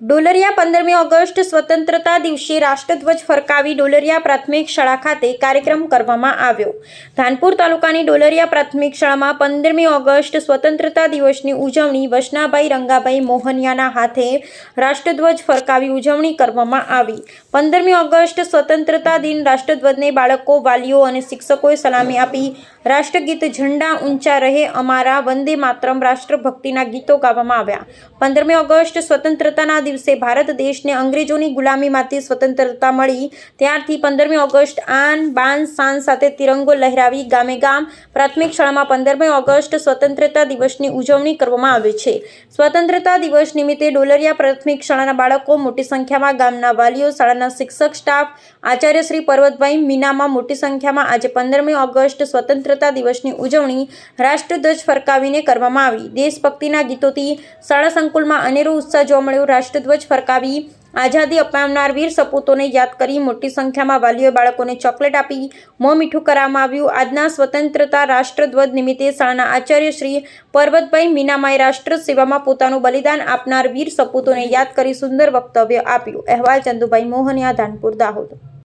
ડોલરિયા પંદરમી ઓગસ્ટ સ્વતંત્રતા દિવસે રાષ્ટ્રધ્વજ ફરકાવી ડોલરિયા પ્રાથમિક શાળા ખાતે કાર્યક્રમ કરવામાં આવ્યો. ધાનપુર તાલુકાની ડોલરિયા પ્રાથમિક શાળામાં પંદરમી ઓગસ્ટ સ્વતંત્રતા દિવસની ઉજવણી વસનાભાઈ રંગાભાઈ મોહનિયાના હાથે રાષ્ટ્રધ્વજ ફરકાવી ઉજવણી કરવામાં આવી. પંદરમી ઓગસ્ટ સ્વતંત્રતા દિન રાષ્ટ્રધ્વજને બાળકો, વાલીઓ અને શિક્ષકોએ સલામી આપી. રાષ્ટ્રગીત ઝંડા ઊંચા રહે અમારા વંદે માતરમ રાષ્ટ્રભક્તિના ગીતો ગાવામાં આવ્યા. પંદરમી ઓગસ્ટ સ્વતંત્રતાના દિવસે ભારત દેશને અંગ્રેજોની ગુલામીમાંથી સ્વતંત્રતા મળી. ત્યારથી પંદરમી ઓગસ્ટ આન બાન શાન સાથે તિરંગો લહેરાવી ગામે ગામ પ્રાથમિક શાળામાં પંદરમી ઓગસ્ટ સ્વતંત્રતા દિવસની ઉજવણી કરવામાં આવે છે. સ્વતંત્રતા દિવસ નિમિત્તે ડોલરિયા પ્રાથમિક શાળાના બાળકો મોટી સંખ્યામાં ગામના વાલીઓ, શાળાના શિક્ષક, સ્ટાફ, આચાર્ય શ્રી પર્વતભાઈ મીનામાં મોટી સંખ્યામાં આજે પંદરમી ઓગસ્ટ સ્વતંત્રતા દિવસની ઉજવણી રાષ્ટ્રધ્વજ ફરકાવીને કરવામાં આવી. દેશભક્તિના ગીતોથી શાળા સંકુલમાં અનેરો ઉત્સાહ જોવા મળ્યો. રાષ્ટ્રધ્વજ ફરકાવી આઝાદી અપાવનાર વીર સપૂતોને યાદ કરી મોટી સંખ્યામાં વાલીઓએ બાળકોને ચોકલેટ આપી, મોં મીઠું કરવામાં આવ્યું. આજના સ્વતંત્રતા રાષ્ટ્રધ્વજ નિમિત્તે શાળાના આચાર્ય શ્રી પર્વતભાઈ મીનામાએ રાષ્ટ્ર સેવામાં પોતાનું બલિદાન આપનાર વીર સપૂતોને યાદ કરી સુંદર વક્તવ્ય આપ્યું. અહેવાલ ચંદુભાઈ મોહનિયા, ધાનપુર, દાહોદ.